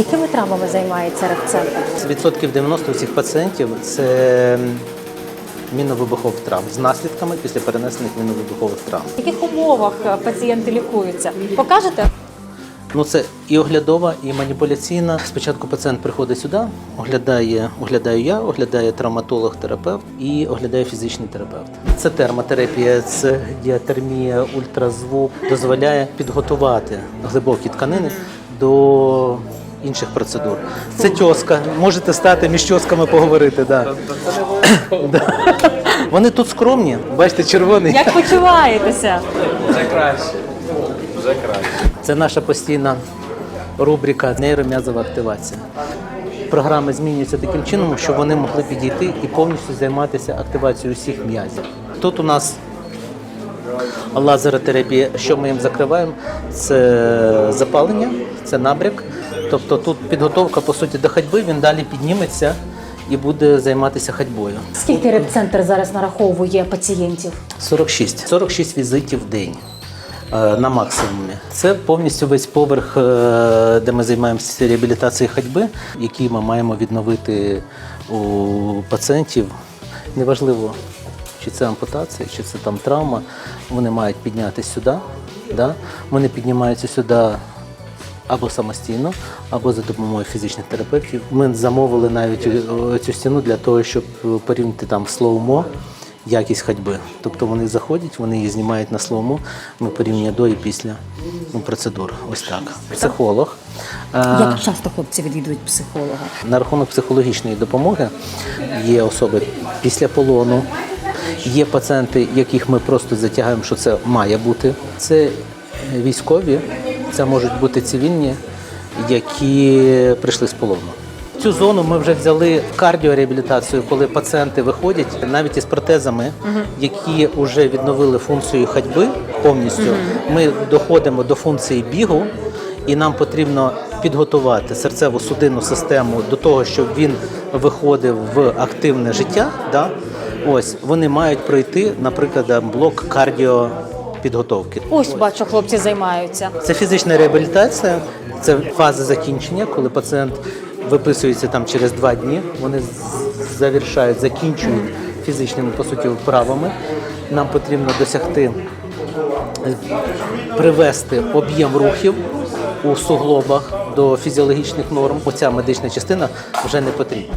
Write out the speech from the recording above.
Якими травмами займається репцентр? Відсотків 90 усіх пацієнтів це мінно-вибухових травм з наслідками після перенесених мінно-вибухових травм. В яких умовах е, пацієнти лікуються? Покажете? Ну це і оглядова, і маніпуляційна. Спочатку пацієнт приходить сюди, оглядає, оглядаю я, оглядає травматолог, терапевт і оглядає фізичний терапевт. Це термотерапія, це діатермія, ультразвук дозволяє підготувати глибокі тканини до інших процедур. Це тьоска. Можете стати між тьосками поговорити. Да. Да. Вони тут скромні, бачите, червоний. Як почуваєтеся? Вже краще. Вже краще. Це наша постійна рубрика нейром'язова активація. Програми змінюються таким чином, щоб вони могли підійти і повністю займатися активацією усіх м'язів. Тут у нас лазеротерапія. Що ми їм закриваємо? Це запалення, це набряк. Тобто тут підготовка по суті до ходьби, він далі підніметься і буде займатися ходьбою. Скільки репцентр зараз нараховує пацієнтів? 46. 46 візитів в день е, на максимумі. Це повністю весь поверх, е, де ми займаємося реабілітацією ходьби, який ми маємо відновити у пацієнтів. Неважливо, чи це ампутація, чи це там травма. Вони мають піднятися сюди. Да? Вони піднімаються сюди або самостійно, або за допомогою фізичних терапевтів. Ми замовили навіть е, цю стіну для того, щоб порівняти там слоумо якість ходьби. Тобто вони заходять, вони її знімають на слоумо, ми порівнюємо до і після ну, процедур. Ось так. Психолог. Е, Як часто хлопці відвідують психолога? на рахунок психологічної допомоги є особи після полону, є пацієнти, яких ми просто затягаємо, що це має бути. Це військові, це можуть бути цивільні, які прийшли з полону. Цю зону ми вже взяли в кардіореабілітацію, коли пацієнти виходять навіть із протезами, які вже відновили функцію ходьби повністю. Ми доходимо до функції бігу, і нам потрібно підготувати серцево-судинну систему до того, щоб він виходив в активне життя. Да? Ось вони мають пройти, наприклад, блок кардіопідготовки. Ось бачу, хлопці займаються. Це фізична реабілітація, це фаза закінчення, коли пацієнт виписується там через два дні. Вони завершають, закінчують фізичними по суті вправами. Нам потрібно досягти е, привести об'єм рухів у суглобах до фізіологічних норм. Оця медична частина вже не потрібна.